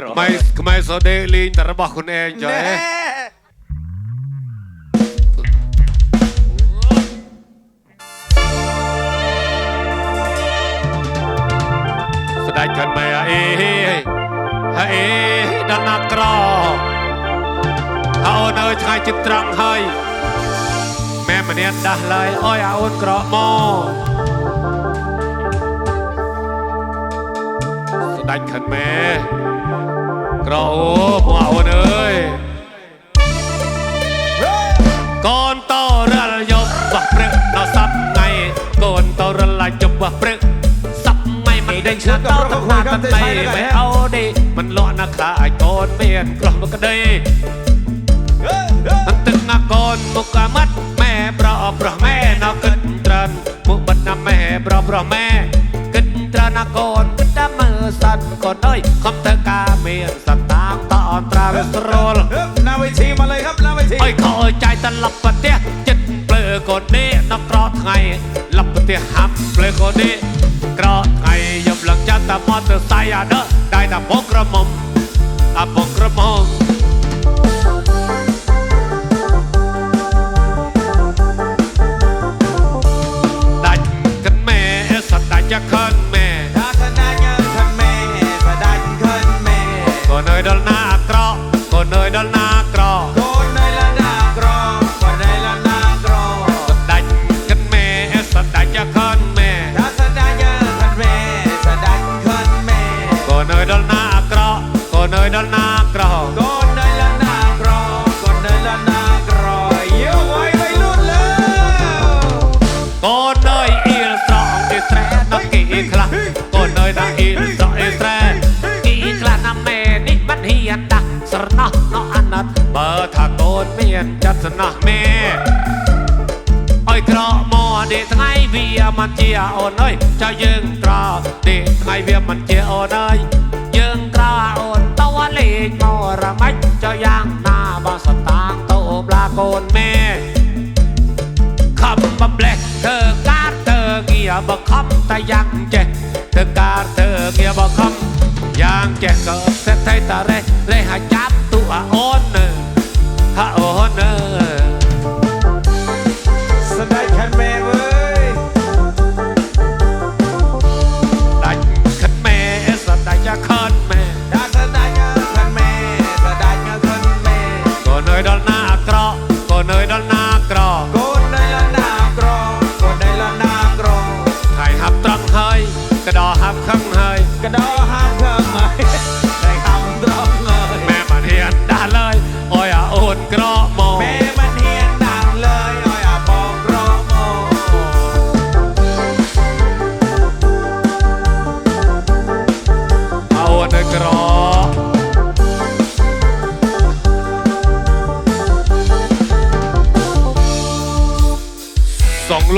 ក្រខ្មែរខ្មែរសូដេលេងតែរបស់ខ្លួនឯងចុះណែស្ដេចកាន់ម៉ែអេហេដល់ណាក្រអូនអើយថ្ងៃជិតត្រង់ហើយម៉ែម្នាក់ដាស់ឡើយអើយអូនក្រមកស្ដេចខាន់ម៉ែ ក្រអូមកអូនអើយកូនតរលយប់បោះព្រឹកដល់សប្ថ្ងៃកូនតរលយប់បោះព្រឹកសប្ថ្ងៃមិនដេញឆ្លាតតទៅណាកន្លែមិនអូដេមិនលក់ណាខ្លាឲ្យកូនមានក្រោះមកក្ដីអន្ទឹងណាកូនមុខអាម៉ាត់ម៉ែប្រអប្រោះម៉ែណគិតត្រានមុខបិទណាម៉ែប្រប្រោះម៉ែគិតត្រានណាកូនគិតតែមើលសិនកូនអើយខំធ្វើការមានសតាង តអន្តរាវស្រល หน้าเวทีมาเลยครับหน้าเวที អើយខោចៃតែលប់ប្រទេសចិត្តភ្លើកូននេះដល់ក្រថ្ងៃលប់ប្រទេសហាំភ្លើកូននេះក្រថ្ងៃយប់ឡើងចាត់តែមកទៅសៃអាដได้តែពងក្រមុំ ថាកូនមានចិត្តស្រណោះម៉ែអើយក្រមកដេកថ្ងៃវាមិនជាអូនអើយចៅយើងក្រដេកថ្ងៃវាមិនជាអូនអើយយើងក្រអូនតវលេងមករមាច់ចៅយ៉ាងណាបើសតាងទៅអូប្លាកូនម៉ែខំបំលេះធ្វើការធ្វើងារបខំតែយ៉ាងចេះធ្វើការធ្វើងារបខំយ៉ាងចេះក៏សេដ្ឋីតារេះលេះឲ្យចាប់ទូអាអូននៅ ថាអូនអើសម្ដេចខិនមែនវើយដាច់ខិនមែនសម្ដេចខិនមែនដល់សម្ដេចខិនមែនសម្ដេចខិនមែនកូនអើយដល់ណាអាក្រក់កូនអើយដល់ណាអាក្រក់កូននៅដល់ណាអាក្រក់កូននៅដល់ណាអាក្រក់ហើយហាប់ត្រង់ហើយក៏ដល់ហាប់ខឹងហើយ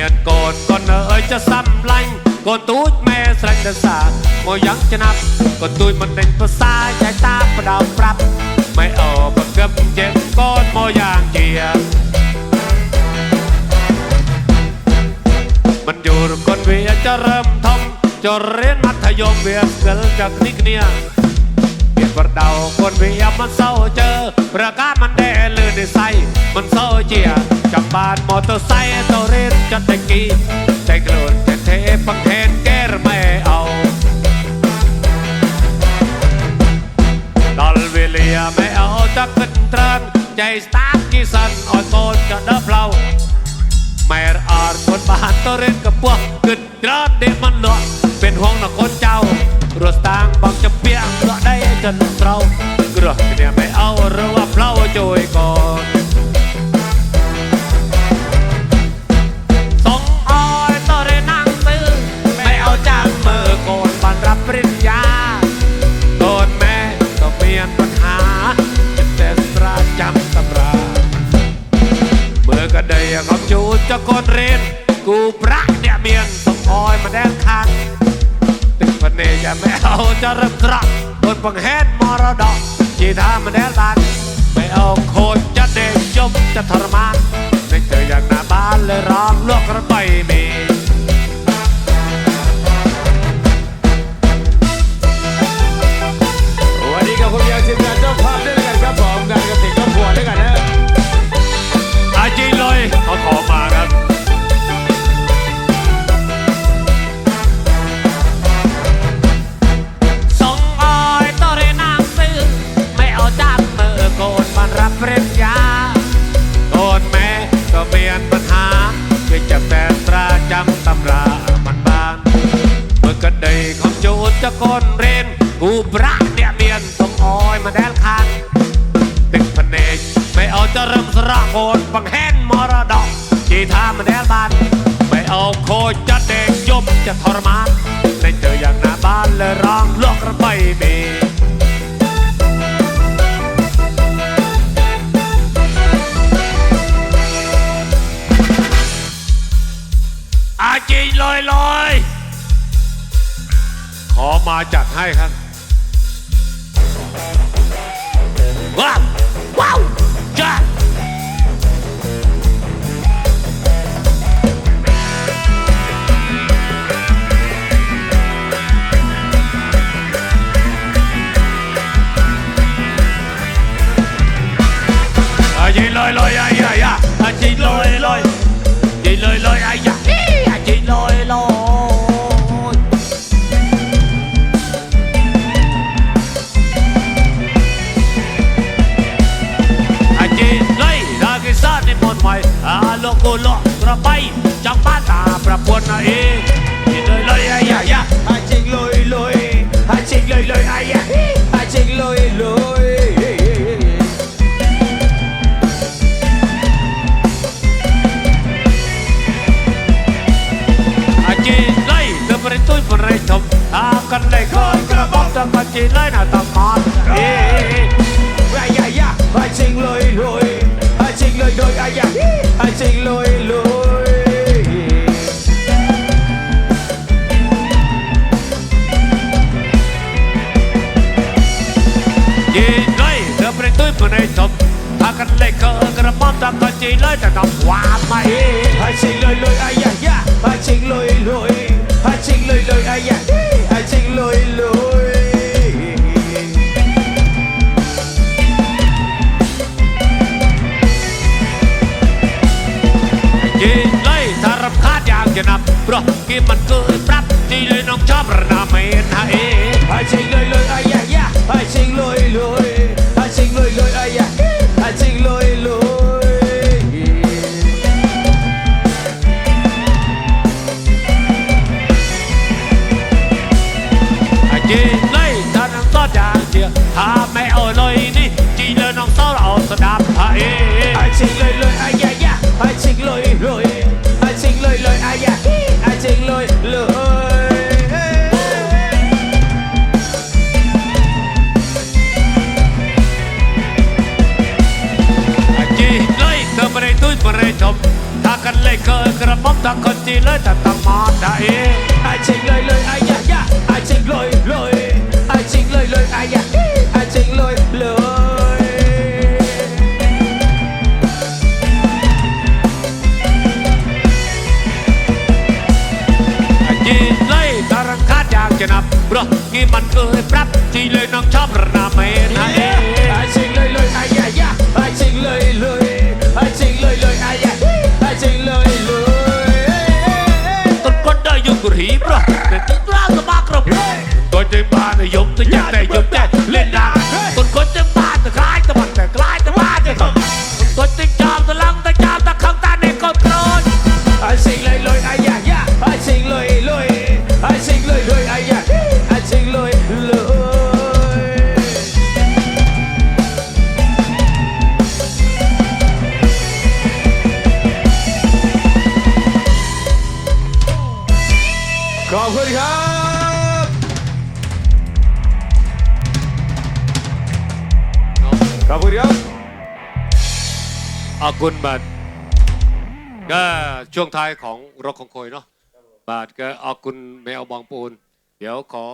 เมียนโกนก่อนเอ๋ยจะซ้ำลังโกนตูดแม่สรังเดสาโมยังจะนับก่อนตูดมันเด่นภาษ เดาคนพยายามันเศร้าเจอ ประกาศมันแด่ลื่นในไซมันเศร้าเจียจับบานมอเตอร์ไซค์ตัวเรนจะตะกี้แต่กลุ่นแต่เทปังเทนแกไม่เอาดอลเวเลียไม่เอาจะกกินเทรนใจสตาร์กิสันอ่อนโกนกระดับเราแม่อาร์คนบ้านตัวเรนกับพวกขึ้นเทรนเดมันเนาะเป็นห่วงนะคนเจ้า រស់តាងបងចំពាក់ប្រដីចន្ទ្រោគ្រោះគ្នាមិនអោរើអផ្លោជួយកូនសុំអោតរេណាំងមើមិនអោចាំមើកូនបានរាប់ព្រិញ្ញា កូនម៉ែក៏មានបញ្ហាចិត្តតែស្រាចាំសម្រាមើក៏ដីកំជួចចកូនរៀនគូប្រាក់អ្នកមានសុំអោមិនដែលខាង อยมาแดนคันตึกพเนยจะไม่เอาจะเริ่มตรักคนบังแฮนมรดกจีทามาแดนบันไม่เอาโคนจะเด็กจมจะทรมานไม่เจออย่างหน้าบ้านเลยร้องลวกระไปมี ระโคนบังแฮนมรดกจีทามันแดนบานไม่เอาโคจะเด็กยมจะทรมานในเจออย่างหน้าบ้านเลยร้องลวกระใบมีอาจีลอยลอยขอมาจัดให้ครับว้าวว้าวจ้า អាលោកគូលោកប្របីចង់បានតាប្រពន្ធអីនិយាយលុយអាយ៉ាយ៉ាអាចជិះលុយលុយអាចជិះលុយលុយអាយ៉ាអាចជិះលុយលុយអាចជិះលុយទៅប្រទុយប្រេធំអាកន្លែងខនក្របបតាមជិះលុយណាតាមអត់អេអាយ៉ាយ៉ាអាចជិះលុយលុយអាចជិះលុយលុយអាយ៉ា chị lên là đọc hòa mày Hai xin lôi lôi ai da Hai xin lôi lôi Hai xin lôi lôi ai da Hai xin lôi lôi ตะกดจีเลยแต่ตะมอดได้ไอช่งเลยเลย แต่ยกตัวอย่างแต่ยกแต่เล่นได้คนคนจะบ้าจะคลายตะบัดแต่คลายตะบ้าจะคนคนจะจอมตะลังตะจอมตะขังตาในกดนกรนไอ้สิ่งเลยเลยไอ้ยะยะไอ้สิ่งเลยเลยไอ้สิ่งเลยเลยไอ้ยะไอ้สิ่งเลยเลยขอบคุณครับ ขอบคุณครับอากุนบันก็ช่วงท้ายของรถของโคยเนาะบาทก็อาคุณแมวบองปูน เดี๋ยวขอ